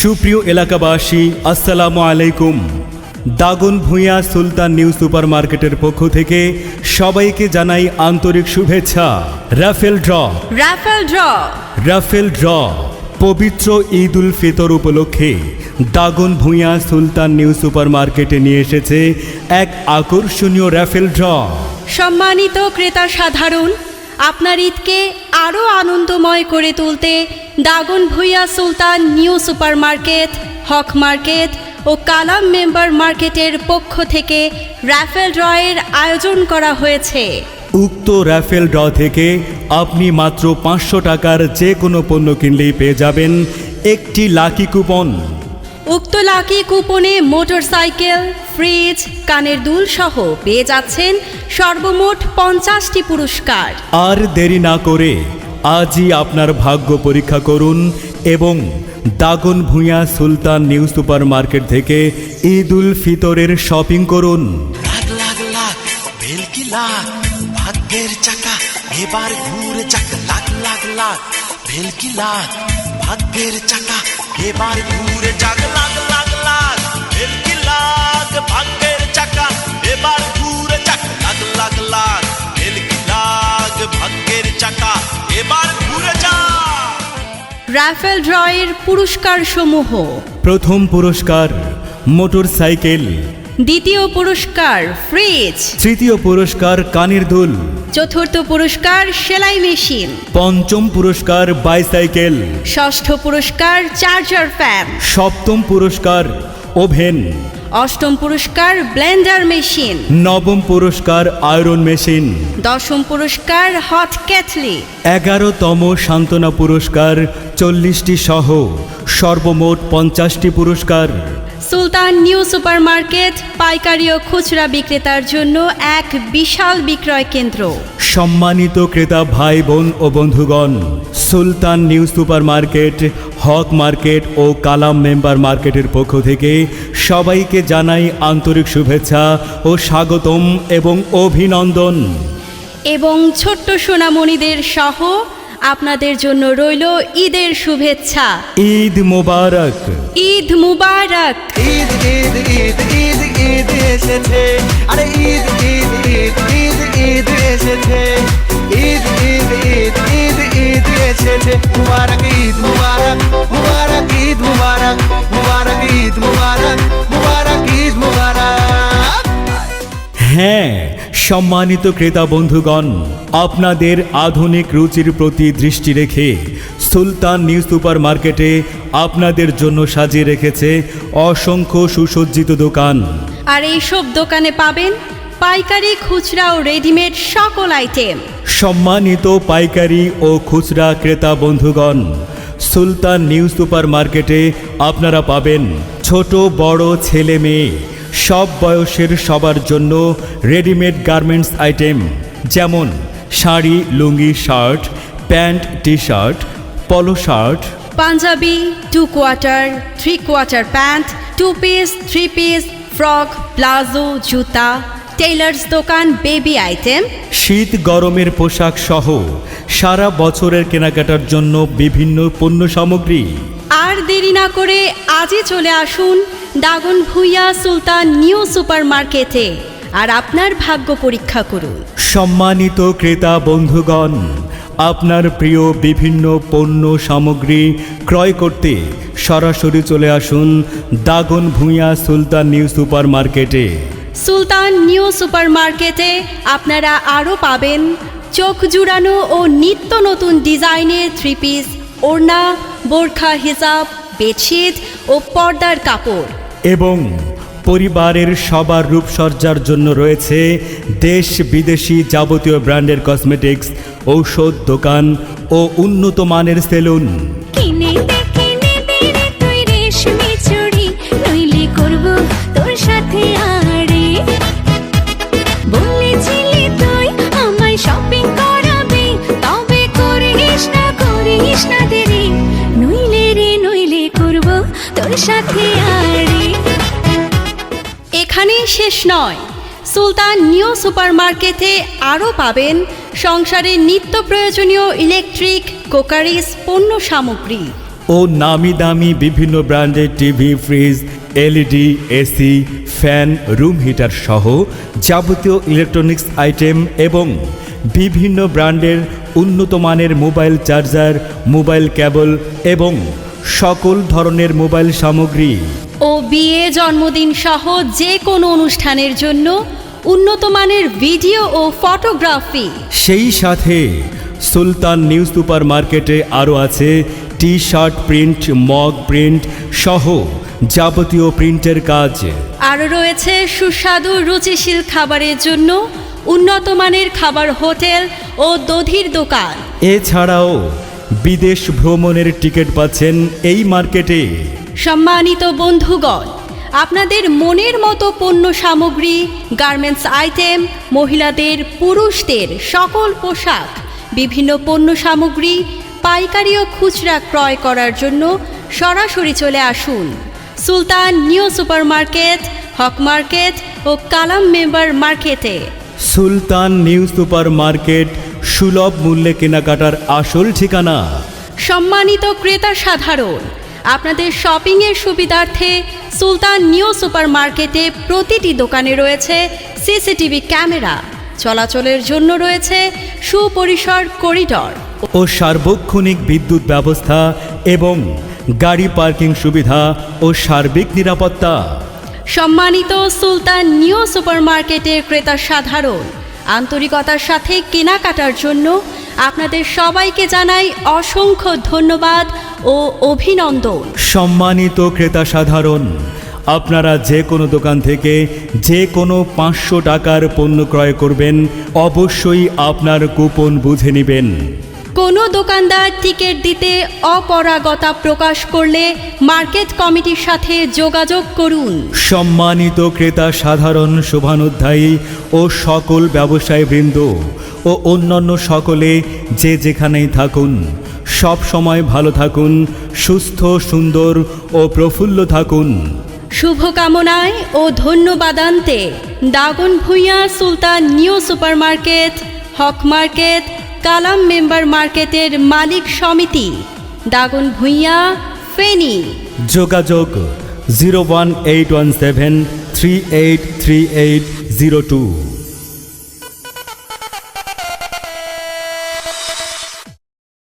সুপ্রিয় এলাকাবাসী আসসালামু আলাইকুম। দাগন ভূঁইয়া সুলতান নিউ সুপার মার্কেটের পক্ষ থেকে সবাইকে জানাই আন্তরিক শুভেচ্ছা। Raffle draw. Raffle draw. Raffle draw. পবিত্র ঈদ উল ফিতর উপলক্ষে দাগন ভূঁইয়া সুলতান নিউ সুপার মার্কেটে নিয়ে এসেছে এক আকর্ষণীয় রাফেল ড্র। সম্মানিত ক্রেতা সাধারণ আপনার ঈদকে আরও আনন্দময় করে তুলতে Dagon Bhuiyan Sultan new super market Haque market ও কালাম মেম্বার মার্কেটের পক্ষ থেকে রাফেল ড্রয়ের আয়োজন করা হয়েছে। উক্ত রাফেল ড্র থেকে আপনি মাত্র পাঁচশো টাকার যে কোনো পণ্য কিনলেই পেয়ে যাবেন একটি লাকি কুপন। উক্ত লাকি কুপনে মোটরসাইকেল ফ্রিজ কানের দুল সহ পেয়ে যাচ্ছেন সর্বমোট পঞ্চাশটি পুরস্কার। আর দেরি না করে আজই আপনার ভাগ্য পরীক্ষা করুন এবং Dagon Bhuiyan Sultan new super market থেকে ঈদ উল ফিতরের শপিং করুন। লাখ লাখ লাখ ভেলকি লাখ? ভাগ্যের চাকা এবার ঘুরে যাক। লাখ লাখ লাখ ভেলকি লাখ? ভাগ্যের চাকা এবার ঘুরে যাক লাগ লাগ লাগ। ভেলকি লাগ ভাগ্যের চাকা। এবার ঘুরে যাক লাগ লাগ লাগ। ভেলকি লাগ ভাগ্যের চাকা। এবার ঘুরে যা। রাফেল ড্রয়ের পুরস্কার সমূহ প্রথম পুরস্কার মোটরসাইকেল। দ্বিতীয় পুরস্কার ফ্রিজ। তৃতীয় পুরস্কার কানের দুল। চতুর্থ পুরস্কার সেলাই মেশিন। পঞ্চম পুরস্কার বাইসাইকেল। ষষ্ঠ পুরস্কার চার্জার ফ্যান। সপ্তম পুরস্কার ওভেন। অষ্টম পুরস্কার ব্লেন্ডার মেশিন। নবম পুরস্কার আয়রন মেশিন। দশম পুরস্কার হট ক্যাটলি। এগারোতম সান্ত্বনা পুরস্কার চল্লিশটি সহ সর্বমোট পঞ্চাশটি পুরস্কার। সুলতান নিউ সুপারমার্কেট পাইকারি ও খুচরা বিক্রেতার জন্য এক বিশাল বিক্রয় কেন্দ্র। সম্মানিত ক্রেতা ভাই বোন ও বন্ধুগণ Sultan new super market Haque market ও কালাম মেম্বার মার্কেটের পক্ষ থেকে সবাইকে জানাই আন্তরিক শুভেচ্ছা ও স্বাগতম এবং অভিনন্দন। এবং ছোট্ট সোনামণিদের সহ আপনাদের জন্য রইল ঈদের শুভেচ্ছা। ঈদ মোবারক। ঈদ মুবারক। ঈদ ঈদ ঈদ ঈদ ঈদ এসেছে। আরে ঈদ ঈদ ঈদ ঈদ ঈদ এসেছে। ঈদ ঈদ ঈদ ঈদ ঈদ এসেছে। মুবারক ঈদ মুবারক মুবারক ঈদ মুবারক মুবারক ঈদ মুবারক মুবারক ঈদ মুবারক। হ্যাঁ সম্মানিত ক্রেতা বন্ধুগণ আপনাদের আধুনিক রুচির প্রতি দৃষ্টি রেখে সুলতান নিউ সুপার মার্কেটে আপনাদের জন্য সাজিয়ে রেখেছে অসংখ্য সুসজ্জিত দোকান। আর এইসব দোকানে পাবেন পাইকারি খুচরা ও রেডিমেড সকল আইটেম। সম্মানিত পাইকারি ও খুচরা ক্রেতা বন্ধুগণ সুলতান নিউ সুপার মার্কেটে আপনারা পাবেন ছোট বড় ছেলে মেয়ে সব বয়সের সবার জন্য রেডিমেড গার্মেন্টস আইটেম যেমন sari lungi shirt pant T shirt polo shirt panjabi two quarter three quarter pant two piece three piece frock palazzo জুতা টেইলার্স দোকান বেবি আইটেম শীত গরমের পোশাক সহ সারা বছরের কেনাকাটার জন্য বিভিন্ন পণ্য সামগ্রী। দেরি না করে আজই চলে আসুন দাগন ভুইয়া সুলতান নিউ সুপার মার্কেটে আর আপনার ভাগ্য পরীক্ষা করুন। সম্মানিত ক্রেতা বন্ধুগণ আপনার প্রিয় বিভিন্ন পণ্য সামগ্রী ক্রয় করতে সরাসরি চলে আসুন দাগন ভূঁইয়া সুলতান নিউ সুপার মার্কেটে সুলতান নিউ সুপার মার্কেটে আপনারা আরও পাবেন চোখ জুড়ানো ও নিত্য নতুন ডিজাইনের থ্রি পিস ওড়না বোরখা হিজাব বেডশিট ও পর্দার কাপড়। এবং পরিবারের সবার রূপসজ্জার জন্য রয়েছে দেশ বিদেশি যাবতীয় ব্র্যান্ডের কসমেটিক্স ঔষধ দোকান ও উন্নত মানের সেলুন এখানেই শেষ নয়। সুলতান নিউ সুপার মার্কেটে আরও পাবেন সংসারে নিত্য প্রয়োজনীয় ইলেকট্রিক, কোকারিস, পণ্য সামগ্রী। ও নামি দামি বিভিন্ন ব্র্যান্ডের TV, fridge, LED, AC, fan, room heater সহ যাবতীয় ইলেকট্রনিক্স আইটেম এবং বিভিন্ন ব্র্যান্ডের উন্নত মানের মোবাইল চার্জার, মোবাইল কেবল এবং সকল ধরনের মোবাইল সামগ্রী। ও বিয়ে জন্মদিন সহ যে কোনো অনুষ্ঠানের জন্য উন্নত মানের ভিডিও ও ফটোগ্রাফি। সেই সাথে সুলতান নিউ সুপার মার্কেটে আরও আছে T shirt print mug print সহ যাবতীয় প্রিন্টের কাজ। আরও রয়েছে সুস্বাদু রুচিশীল খাবারের জন্য উন্নত মানের খাবার হোটেল ও দধির দোকান। এছাড়াও বিদেশ ভ্রমণের টিকিট পাচ্ছেন এই মার্কেটে। সম্মানিত বন্ধুগণ আপনাদের মনের মতো পণ্য সামগ্রী গার্মেন্টস আইটেম মহিলাদের পুরুষদের সকল পোশাক বিভিন্ন পণ্য সামগ্রী পাইকারি ও খুচরা ক্রয় করার জন্য সরাসরি চলে আসুন। Sultan new super market Haque market ও কালাম মেম্বার মার্কেটে। সুলতান নিউ সুপার মার্কেট সুলভ মূল্যে কেনাকাটার আসল ঠিকানা। সম্মানিত ক্রেতা সাধারণ আপনাদের শপিংয়ের সুবিধার্থে সুলতান নিউ সুপার মার্কেটে প্রতিটি দোকানে রয়েছে সিসিটিভি ক্যামেরা। চলাচলের জন্য রয়েছে সুপরিসর করিডর। ও সার্বক্ষণিক বিদ্যুৎ ব্যবস্থা এবং গাড়ি পার্কিং সুবিধা ও সার্বিক নিরাপত্তা। সম্মানিত সুলতান নিউ সুপার মার্কেটের ক্রেতা সাধারণ আন্তরিকতার সাথে কেনাকাটার জন্য আপনাদের সবাইকে জানাই অসংখ্য ধন্যবাদ ও অভিনন্দন। সম্মানিত ক্রেতা সাধারণ আপনারা যে কোনো দোকান থেকে যে কোনো পাঁচশো টাকার পণ্য ক্রয় করবেন অবশ্যই আপনার কুপন বুঝে নেবেন। কোনো দোকানদার টিকিট দিতে অপরাগতা প্রকাশ করলে মার্কেট কমিটির সাথে যোগাযোগ করুন। সম্মানিত ক্রেতা সাধারণ শোভানুধ্যায়ী ও সকল ব্যবসায়ীবৃন্দ ও অন্যান্য সকলে যে যেখানেই থাকুন সব সময় ভালো থাকুন সুস্থ সুন্দর ও প্রফুল্ল থাকুন। শুভকামনায় ও ধন্যবাদান্তে Dagon Bhuiyan Sultan new super market Haque market Kalam member মার্কেটের মালিক সমিতি দাগন ভূঁইয়া ফেনী। যোগাযোগ zero one eight one seven three eight three eight zero two.